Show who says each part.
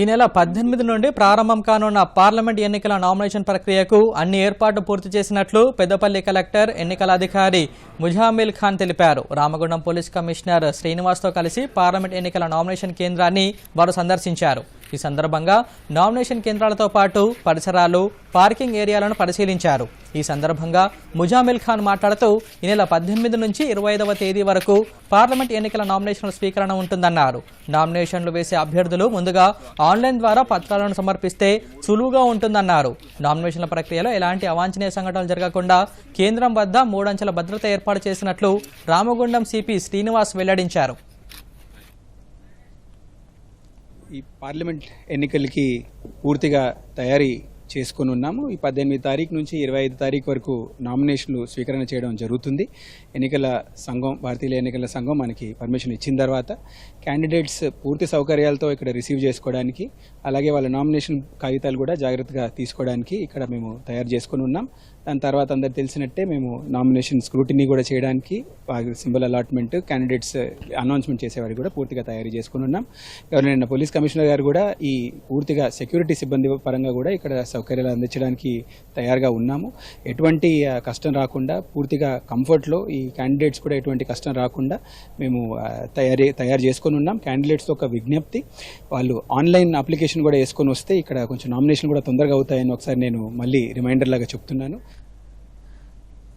Speaker 1: ఈ నెల పద్దెనిమిది నుండి ప్రారంభం కానున్న పార్లమెంట్ ఎన్నికల నామినేషన్ ప్రక్రియకు అన్ని ఏర్పాట్లు పూర్తి చేసినట్లు పెద్దపల్లి కలెక్టర్ ఎన్నికల అధికారి ముజామిల్ ఖాన్ తెలిపారు. రామగుండం పోలీస్ కమిషనర్ శ్రీనివాస్తో కలిసి పార్లమెంట్ ఎన్నికల నామినేషన్ కేంద్రాన్ని వారు సందర్శించారు. ఈ సందర్భంగా నామినేషన్ కేంద్రాలతో పాటు పరిసరాలు పార్కింగ్ ఏరియాలను పరిశీలించారు. ఈ సందర్భంగా ముజామిల్ ఖాన్ మాట్లాడుతూ ఈ నెల పద్దెనిమిది నుంచి ఇరవై ఐదవ తేదీ వరకు పార్లమెంట్ ఎన్నికల నామినేషన్ల స్వీకరణ ఉంటుందన్నారు. నామినేషన్లు వేసే అభ్యర్థులు ముందుగా ఆన్లైన్ ద్వారా పత్రాలను సమర్పిస్తే సులువుగా ఉంటుందన్నారు. నామినేషన్ల ప్రక్రియలో ఎలాంటి అవాంఛనీయ సంఘటనలు జరగకుండా కేంద్రం వద్ద మూడంచెల భద్రత ఏర్పాటు చేసినట్లు రామగుండం సిపి శ్రీనివాస్ వెల్లడించారు.
Speaker 2: ఈ పార్లమెంట్ ఎన్నికలకి పూర్తిగా తయారీ చేసుకొని ఉన్నాము. ఈ పద్దెనిమిది తారీఖు నుంచి ఇరవై ఐదు తారీఖు వరకు నామినేషన్లు స్వీకరణ చేయడం జరుగుతుంది. ఎన్నికల సంఘం భారతీయ ఎన్నికల సంఘం మనకి పర్మిషన్ ఇచ్చిన తర్వాత క్యాండిడేట్స్ పూర్తి సౌకర్యాలతో ఇక్కడ రిసీవ్ చేసుకోవడానికి అలాగే వాళ్ళ నామినేషన్ కాగితాలు కూడా జాగ్రత్తగా తీసుకోవడానికి ఇక్కడ మేము తయారు చేసుకొని ఉన్నాం. దాని తర్వాత అందరు తెలిసినట్టే మేము నామినేషన్ స్క్రూటినీ కూడా చేయడానికి సింబల్ అలాట్మెంట్ క్యాండిడేట్స్ అనౌన్స్మెంట్ చేసేవారికి కూడా పూర్తిగా తయారు చేసుకుని ఉన్నాం. ఎవరైనా పోలీస్ కమిషనర్ గారు కూడా ఈ పూర్తిగా సెక్యూరిటీ సిబ్బంది పరంగా కూడా ఇక్కడ సౌకర్యాలు అందించడానికి తయారుగా ఉన్నాము. ఎటువంటి కష్టం రాకుండా పూర్తిగా కంఫర్ట్లో ఈ క్యాండిడేట్స్ కూడా ఎటువంటి కష్టం రాకుండా మేము తయారీ తయారు చేసుకొని ఉన్నాం. క్యాండిడేట్స్ ఒక విజ్ఞప్తి వాళ్ళు ఆన్లైన్ అప్లికేషన్ కూడా వేసుకొని వస్తే ఇక్కడ కొంచెం నామినేషన్ కూడా తొందరగా అవుతాయని ఒకసారి నేను మళ్ళీ రిమైండర్ లాగా చెప్తున్నాను.